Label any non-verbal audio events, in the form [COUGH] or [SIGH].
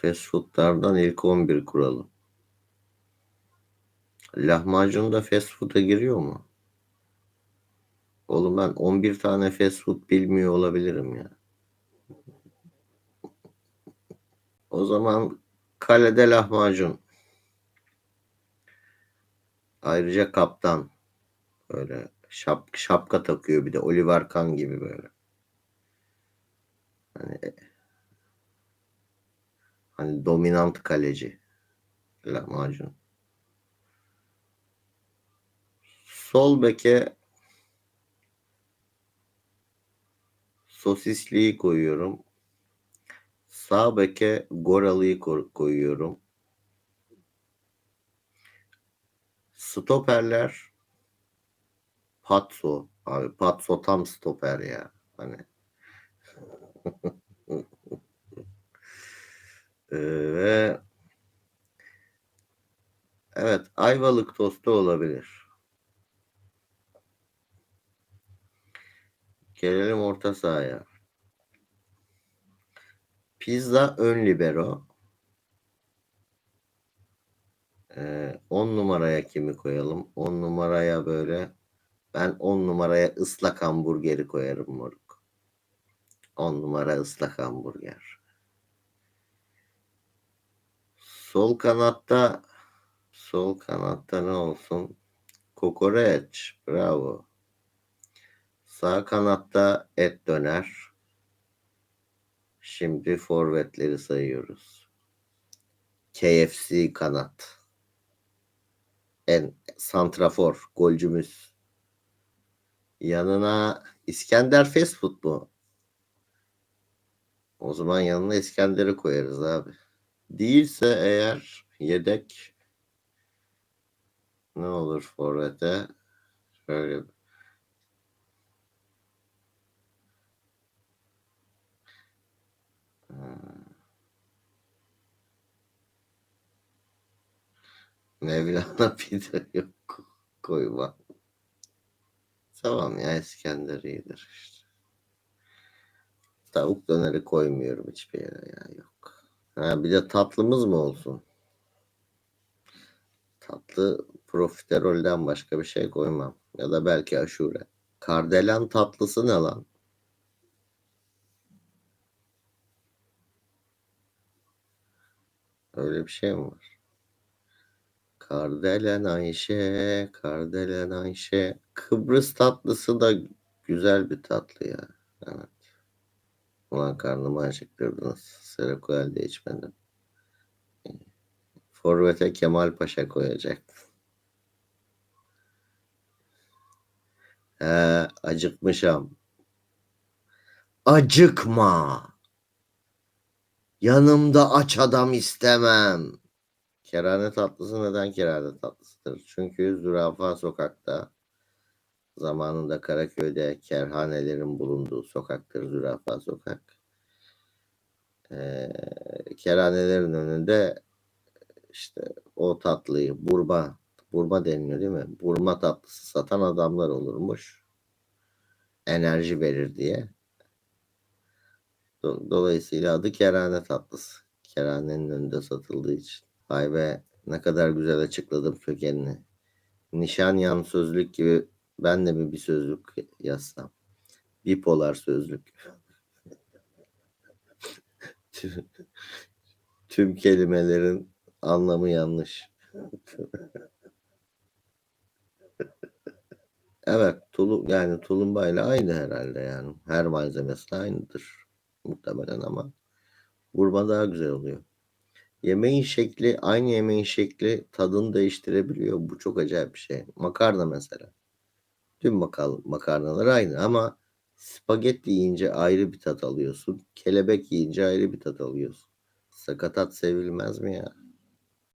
Fast food'lardan ilk 11 kuralı. Lahmacun da fast food'a giriyor mu? Oğlum ben 11 tane fast food bilmiyor olabilirim ya. O zaman kalede lahmacun. Ayrıca kaptan. Böyle şap, şapka takıyor bir de Oliver Kahn gibi böyle. Hani hani dominant kaleci lahmacun. Sol beke sosisliği koyuyorum. Sağ beke Goralı'yı ko- koyuyorum. Stoperler Patso. Abi Patso tam stoper ya. Hani [LAUGHS] ve evet Ayvalık tostu olabilir. Gelelim orta sahaya. Pizza ön libero. 10 numaraya kimi koyalım? 10 numaraya böyle ben 10 numaraya ıslak hamburgeri koyarım moruk. 10 numara ıslak hamburger. Sol kanatta sol kanatta ne olsun? Kokoreç. Bravo. Sağ kanatta et döner. Şimdi forvetleri sayıyoruz. KFC kanat. En santrafor golcümüz. Yanına İskender fast food mu? O zaman yanına İskender'i koyarız abi. Değilse eğer yedek ne olur forvete? Şöyle Hmm. Mevlana [LAUGHS] pide yok koyma. Tamam ya İskender iyidir işte. Tavuk döneri koymuyorum hiçbir yere ya yok. Ha, bir de tatlımız mı olsun? Tatlı profiterolden başka bir şey koymam. Ya da belki aşure. Kardelen tatlısı ne lan? Öyle bir şey mi var? Kardelen Ayşe, Kardelen Ayşe. Kıbrıs tatlısı da güzel bir tatlı ya. Evet. Ulan karnımı acıktırdınız. Serako elde içmedim. Forvet'e Kemal Paşa koyacaktım. He, acıkmışam. Acıkma. Yanımda aç adam istemem. Kerane tatlısı neden kerane tatlısıdır? Çünkü zürafa sokakta zamanında Karaköy'de kerhanelerin bulunduğu sokaktır zürafa sokak. Ee, kerhanelerin önünde işte o tatlıyı burma burma deniliyor değil mi? Burma tatlısı satan adamlar olurmuş. Enerji verir diye. Dolayısıyla adı kerane tatlısı. Kerhanenin önünde satıldığı için. Vay be ne kadar güzel açıkladım kökenini. Nişanyan sözlük gibi ben de mi bir sözlük yazsam? Bipolar sözlük. Tüm kelimelerin anlamı yanlış. evet, tulum yani tulumbayla aynı herhalde yani. Her malzemesi aynıdır muhtemelen ama vurma daha güzel oluyor. Yemeğin şekli, aynı yemeğin şekli tadını değiştirebiliyor. Bu çok acayip bir şey. Makarna mesela. Tüm makal makarnalar aynı ama spagetti yiyince ayrı bir tat alıyorsun. Kelebek yiyince ayrı bir tat alıyorsun. Sakatat sevilmez mi ya?